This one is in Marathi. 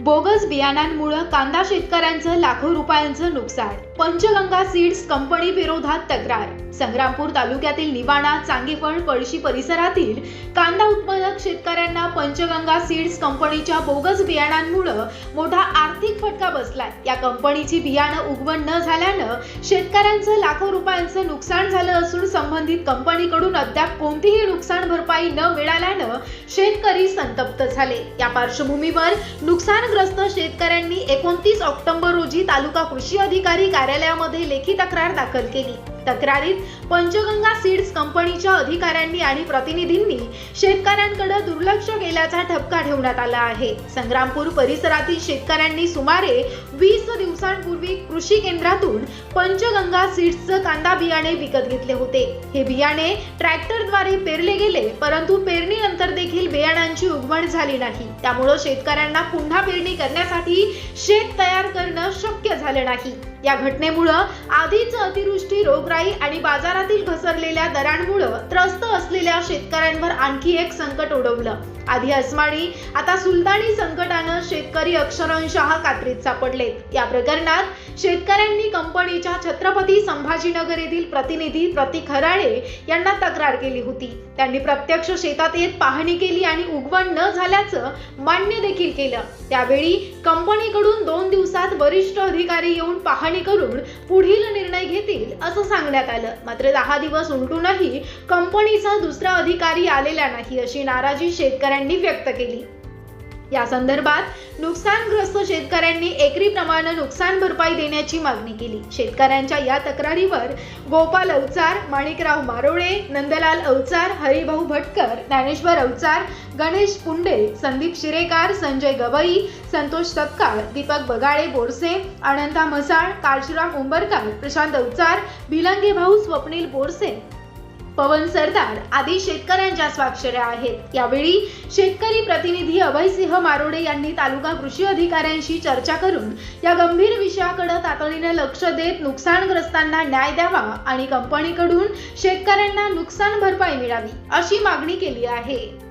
बोगस बियाण्यांमुळे कांदा शेतकऱ्यांचं लाखो रुपयांचं नुकसान. पंचगंगा सीड्स कंपनी विरोधात तक्रार. संग्रामपूर तालुक्यातील निवाणा चांगीफळ पळशी परिसरातील कांदा उत्पादक शेतकऱ्यांना पंचगंगा सीड्स कंपनीच्या बोगस बियाणांमुळे मोठा आर्थिक फटका बसलाय. या कंपनीची बियाणं उगवण न झाल्यानं शेतकऱ्यांचं लाखो रुपयांचं नुकसान झालं असून संबंधित कंपनीकडून अद्याप कोणतीही नुकसान भरपाई न मिळाल्यानं शेतकरी संतप्त झाले. या पार्श्वभूमीवर नुकसान नुकसानग्रस्त शेतकऱ्यांनी एकोणतीस ऑक्टोबर रोजी तालुका कृषी अधिकारी कार्यालयामध्ये लेखी तक्रार दाखल केली. तक्रारीत पंचगंगा सीड्स कंपनीच्या अधिकाऱ्यांनी आणि प्रतिनिधींनी शेतकऱ्यांकडे दुर्लक्ष केल्याचा ठपका ठेवण्यात आला आहे. संग्रामपूर परिसरातील शेतकऱ्यांनी सुमारे वीस दिवसांपूर्वी कृषी केंद्रातून पंचगंगा सीड्सचं कांदा बियाणे विकत घेतले होते. हे बियाणे ट्रॅक्टरद्वारे पेरले गेले परंतु पेरणीनंतर देखील बियाणांची उगवण झाली नाही. त्यामुळं शेतकऱ्यांना पुन्हा पेरणी करण्यासाठी शेत तयार करणं शक्य झालं नाही. या घटनेमुळं आधीच अतिवृष्टी रोगराई आणि बाजारातील घसरलेल्या दरांमुळं त्रस्त असलेल्या शेतकऱ्यांवर आणखी एक संकट ओढवलं. आधी अस्माणी आता सुलतानी संकटानं शेतकरी अक्षरशः कात्रीत सापडलेत. या प्रकरणात शेतकऱ्यांनी कंपनीच्या छत्रपती संभाजीनगर येथील प्रतिनिधी प्रतीक हराळे यांना तक्रार केली होती. त्यांनी प्रत्यक्ष शेतात येत पाहणी केली आणि उगवण न झाल्याचं मान्य देखील केलं. त्यावेळी कंपनीकडून दोन दिवसात वरिष्ठ अधिकारी येऊन पाहणी करून पुढील निर्णय घेतील असं सांगण्यात आलं. मात्र दहा दिवस उलटूनही कंपनीचा दुसरा अधिकारी आलेला नाही अशी नाराजी शेतकऱ्यांनी व्यक्त केली. या संदर्भात नुकसानग्रस्त शेतकऱ्यांनी एकरी प्रमाणे नुकसान भरपाई देण्याची मागणी केली. शेतकऱ्यांच्या या तक्रारीवर गोपाल अवचार माणिकराव मारोळे नंदलाल अवचार हरिभाऊ भटकर ज्ञानेश्वर अवचार गणेश पुंडे संदीप शिरेकार संजय गवई संतोष सपकाळ दीपक बगाळे बोरसे अनंता म्हसाळ काळशीराम उंबरकर प्रशांत अवचार भिलंगे भाऊ स्वप्नील बोरसे पवन सरदार आदी शेतकऱ्यांच्या स्वाक्षऱ्या आहेत. यावेळी शेतकरी प्रतिनिधी अभयसिंह मारोडे यांनी तालुका कृषी अधिकाऱ्यांशी चर्चा करून या गंभीर विषयाकडे तातडीने लक्ष देत नुकसानग्रस्तांना न्याय द्यावा आणि कंपनीकडून शेतकऱ्यांना नुकसान भरपाई मिळावी अशी मागणी केली आहे.